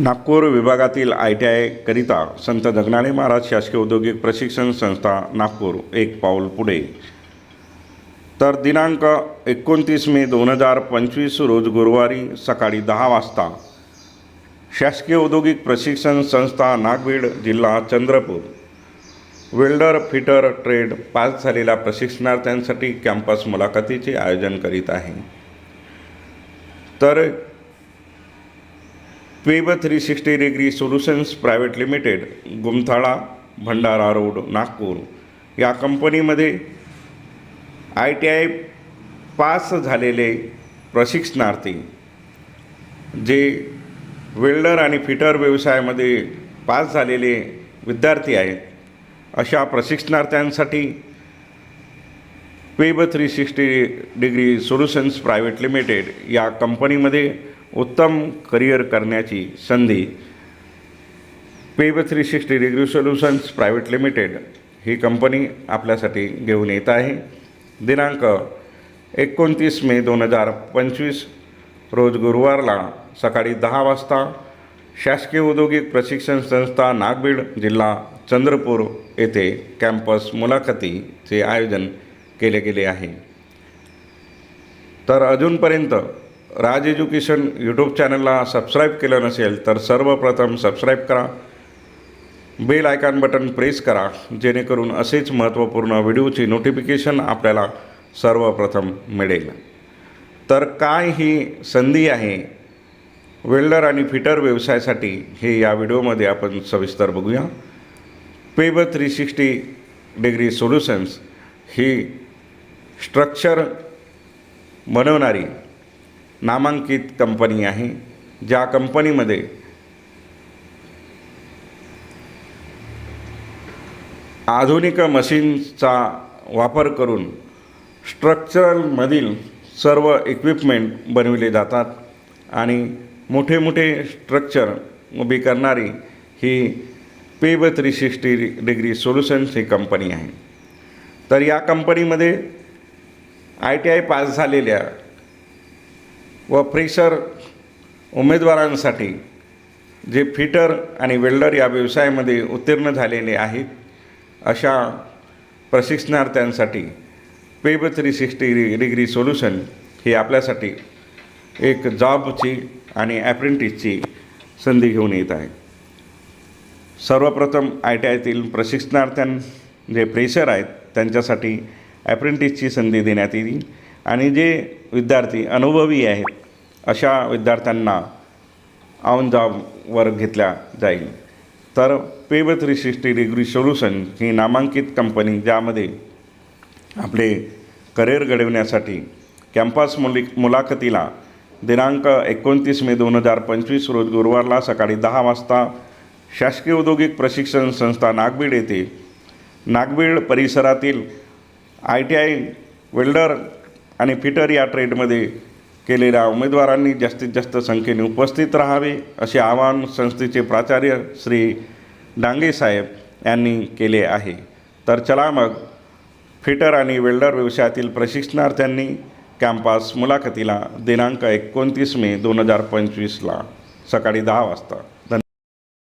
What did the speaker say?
नागपूर विभागातील I T आयकरिता संत जगनाळे महाराज शासकीय औद्योगिक प्रशिक्षण संस्था नागपूर एक पाऊल पुढे. तर दिनांक एकोणतीस मे दोन हजार पंचवीस रोज गुरुवारी सकाळी दहा वाजता शासकीय औद्योगिक प्रशिक्षण संस्था नागबीड जिल्हा Chandrapur. Welder fitter trade pass झालेल्या प्रशिक्षणार्थ्यांसाठी कॅम्पस मुलाखतीचे आयोजन करीत आहे. तर web three sixty degree solutions private limited Gumthala Bhandara road Nagpur या कंपनीमध्ये आय टी आय पास झालेले प्रशिक्षणार्थी जे वेल्डर आणि फिटर व्यवसायामध्ये पास झालेले विद्यार्थी आहेत अशा प्रशिक्षणार्थ्यांसाठी web three sixty degree solutions private limited या कंपनीमध्ये उत्तम करिअर करण्याची संधी PEB three sixty degree solutions private limited ही कंपनी आपल्यासाठी घेऊन येत आहे. दिनांक एकोणतीस मे दोन हजार पंचवीस रोज गुरुवारला सकाळी दहा वाजता शासकीय औद्योगिक प्रशिक्षण संस्था नागबीड जिल्हा चंद्रपूर येथे कॅम्पस मुलाखतीचे आयोजन केले गेले आहे. तर अजूनपर्यंत राज एज्युकेशन यूट्यूब चॅनलला सबस्क्राईब केलं नसेल तर सर्वप्रथम सबस्क्राईब करा. बेल आयकॉन बटन प्रेस करा जेणेकरून असेच महत्त्वपूर्ण व्हिडिओची नोटिफिकेशन आपल्याला सर्वप्रथम मिळेल. तर काय ही संधी आहे? वेल्डर आणि फिटर व्यवसायासाठी हे या व्हिडिओमध्ये आपण सविस्तर बघूया. PEB three sixty degree solutions ही स्ट्रक्चर बनवणारी नामांकित कंपनी आहे ज्या कंपनीमध्ये आधुनिक मशीन्सचा वापर करून स्ट्रक्चरमधील सर्व इक्विपमेंट बनविले जातात आणि मोठे मोठे स्ट्रक्चर उभी करणारी ही PEB three sixty degree solutions ही कंपनी आहे. तर या कंपनीमध्ये आय टी आय पास झालेल्या व फ्रेशर उमेदवारांसाठी जे फिटर आणि वेल्डर या व्यवसायामध्ये उत्तीर्ण झालेले आहेत अशा प्रशिक्षणार्थ्यांसाठी PEB three sixty degree solution ही आपल्यासाठी एक जॉबची आणि ॲप्रेंटिसची संधी घेऊन येत आहे. सर्वप्रथम आय टी आयतील प्रशिक्षणार्थ्यां जे फ्रेशर आहेत त्यांच्यासाठी ॲप्रेंटिसची संधी देण्यात येईल. आणि जे विद्यार्थी अनुभवी आहेत अशा विद्यार्थ्यांना ऑन जॉबवर घेतल्या जाईल. तर PEB three sixty degree solution ही नामांकित कंपनी ज्यामध्ये आपले करिअर घडविण्यासाठी कॅम्पस मुली मुलाखतीला दिनांक एकोणतीस मे दोन हजार पंचवीस रोज गुरुवारला सकाळी दहा वाजता शासकीय औद्योगिक प्रशिक्षण संस्था नागबीड येथे नागबीड परिसरातील आय टी आय वेल्डर आणि फिटर या ट्रेडमध्ये केलेल्या उमेदवारांनी जास्तीत जास्त संख्येने उपस्थित राहावे असे आवाहन संस्थेचे प्राचार्य श्री डांगेसाहेब यांनी केले आहे. तर चला मग फिटर आणि वेल्डर व्यवसायातील प्रशिक्षणार्थ्यांनी कॅम्पस मुलाखतीला दिनांक एकोणतीस मे दोन हजार पंचवीसला सकाळी दहा वाजता.